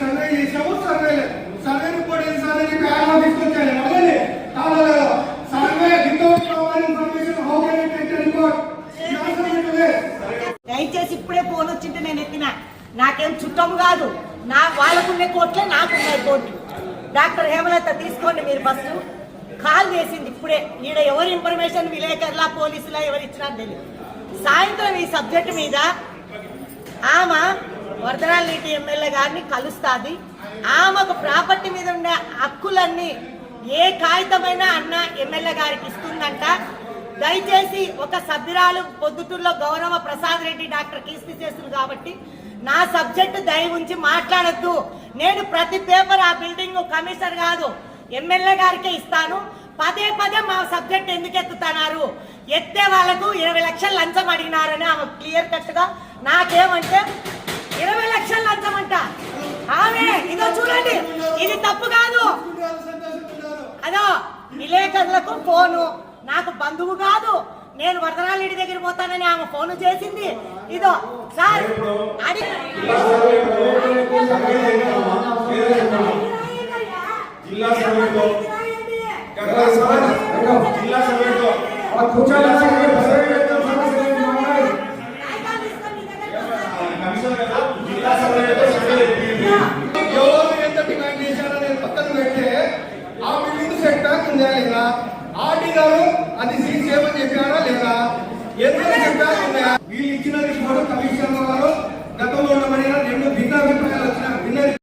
Survey చేసాము survey లేదు survey report? తీసుకొచ్చాను సర్వే దయచేసి ఇప్పుడే ఫోన్ వచ్చింటే నేను ఎత్తిన. నాకేం చుట్టం కాదు. నా వాళ్ళకున్న కోట్లే నాకున్నాయి కోట్లు. డాక్టర్ హేమలత తీసుకోండి మీరు ఫస్ట్. కాల్ చేసింది ఇప్పుడే. ఈడ ఎవరు ఇన్ఫర్మేషన్ విలేకరులా పోలీసులా ఎవరు ఇచ్చినా తెలియదు. సాయంత్రం ఈ సబ్జెక్ట్ మీద ఆమా వరదరాల నీటి ఎమ్మెల్యే గారిని కలుస్తుంది. ఆమెకు ప్రాపర్టీ మీద ఉండే హక్కులన్నీ ఏ కాగితమైనా అన్న ఎమ్మెల్యే గారికి ఇస్తుందంట. దయచేసి ఒక సభ్యురాలు పొద్దుటూరులో గౌరవ ప్రసాద్ రెడ్డి డాక్టర్ కీర్తి చేస్తుంది కాబట్టి నా సబ్జెక్టు దయ ఉంచి మాట్లాడద్దు. నేను ప్రతి పేపర్ ఆ బిల్డింగ్ కమిషనర్ కాదు ఎమ్మెల్యే గారికే ఇస్తాను. పదే పదే మా సబ్జెక్ట్ ఎందుకు ఎత్తుతున్నారు ఎత్తే వాళ్ళకు ఇరవై లక్షలు లంచం అడిగినారని ఆమె క్లియర్ కట్గా నాకేమంటే ఇదో చూడండి. ఇది తప్పు కాదు. అదో విలేకరులకు ఫోను. నాకు బంధువు కాదు. నేను వరదరాళ్ళ దగ్గర పోతానని ఆమె ఫోన్ చేసింది. ఇదో సార్ అడి జిల్లా ఉందా లేదా ఆర్డీ గారు అది సీజ్ చేయమని చెప్పారా లేదా? ఎందుకు సెట్ వీళ్ళు ఇచ్చిన రిపోర్ట్ కమిషనర్ గారు